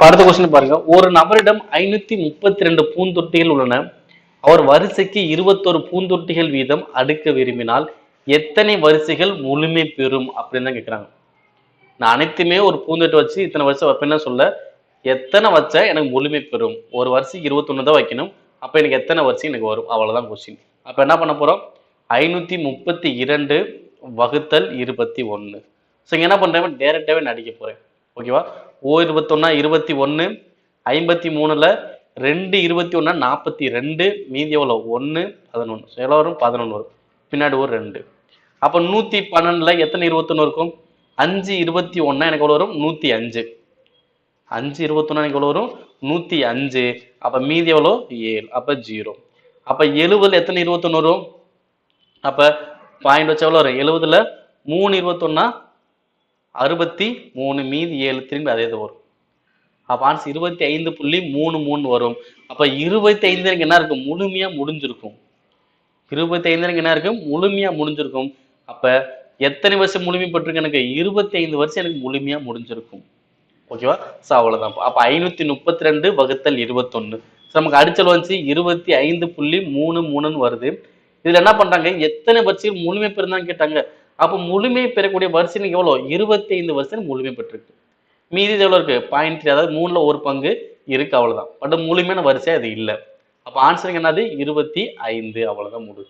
அடுத்த கொஸ்டின் பாருங்க. ஒரு நபரிடம் ஐநூத்தி முப்பத்தி ரெண்டு பூந்தொட்டிகள் உள்ளன. அவர் வரிசைக்கு இருபத்தொரு பூந்தொட்டிகள் வீதம் அடுக்க விரும்பினால் எத்தனை வரிசைகள் முழுமை பெறும் அப்படின்னு தான் கேட்குறாங்க நான் அனைத்துமே ஒரு பூந்தொட்டி வச்சு இத்தனை வருஷம் வைப்பேன்னு சொல்ல. எத்தனை வச்சா எனக்கு முழுமை பெறும்? ஒரு வருஷத்துக்கு இருபத்தொன்று தான் வைக்கணும். அப்போ எனக்கு எத்தனை வருஷம் எனக்கு வரும்? அவ்வளவுதான் கொஸ்டின் அப்போ என்ன பண்ண போறோம்? ஐநூத்தி முப்பத்தி இரண்டு வகுத்தல் இருபத்தி ஒன்று ஸோ இங்கே என்ன பண்ணுறேன் டேரெக்டாகவே நான் அடிக்க போறேன். ஓகேவா? ஓ இருபத்தொன்னா இருபத்தி ஒன்று ஐம்பத்தி மூணுல ரெண்டு இருபத்தி ஒன்றா நாற்பத்தி ரெண்டு மீதி எவ்வளோ ஒன்று பதினொன்று எல்லோரும் வரும் பதினொன்று வரும். பின்னாடி ஒரு ரெண்டு. அப்போ நூற்றி பன்னெண்டுல எத்தனை இருபத்தொன்று இருக்கும்? அஞ்சு இருபத்தி ஒன்றா எனக்கு எவ்வளோ வரும்? நூற்றி அஞ்சு. அஞ்சு இருபத்தொன்னா எனக்கு எவ்வளோ வரும்? நூற்றி அஞ்சு. அப்போ மீதி எவ்வளோ ஏழு. அப்போ ஜீரோ. அப்போ எழுபதுல எத்தனை இருபத்தொன்று வரும்? அப்போ பாயிண்ட் வச்சு எவ்வளோ வரும்? எழுபதுல மூணு இருபத்தொன்னா அறுபத்தி மூணு மீதி ஏழு திரும்பி அதே தான் வரும். அப்போ ஆன்சர் இருபத்தி ஐந்து புள்ளி மூணு மூணு வரும். அப்போ இருபத்தி ஐந்து எனக்கு என்ன இருக்கும்? முழுமையா முடிஞ்சிருக்கும். இருபத்தி ஐந்து எனக்கு என்ன இருக்கும்? முழுமையா முடிஞ்சிருக்கும். அப்ப எத்தனை வருஷம் முழுமை எனக்கு? இருபத்தி ஐந்து வருஷம் எனக்கு முழுமையா முடிஞ்சிருக்கும். ஓகேவா ஸோ அவ்வளோதான் அப்போ ஐநூத்தி முப்பத்தி ரெண்டு வகுத்தல் இருபத்தொன்னு. ஸோ நமக்கு அடிச்சல் வந்துச்சு. இருபத்தி ஐந்து புள்ளி மூணு மூணுன்னு வருது. இதில் என்ன பண்றாங்க? எத்தனை வரிசைகள் முழுமை பெருந்தான்னு கேட்டாங்க. அப்போ முழுமை பெறக்கூடிய வரிசை எவ்வளோ இருபத்தி ஐந்து வருஷம் முழுமை பெற்றிருக்கு. மீதி இது எவ்வளோ இருக்கு? பாயிண்ட் த்ரீ அதாவது மூணுல ஒரு பங்கு இருக்கு அவ்வளோதான் பட் முழுமையான வரிசை அது இல்லை. அப்போ ஆன்சருங்க என்னது? இருபத்தி ஐந்து அவ்வளோதான் முடிவு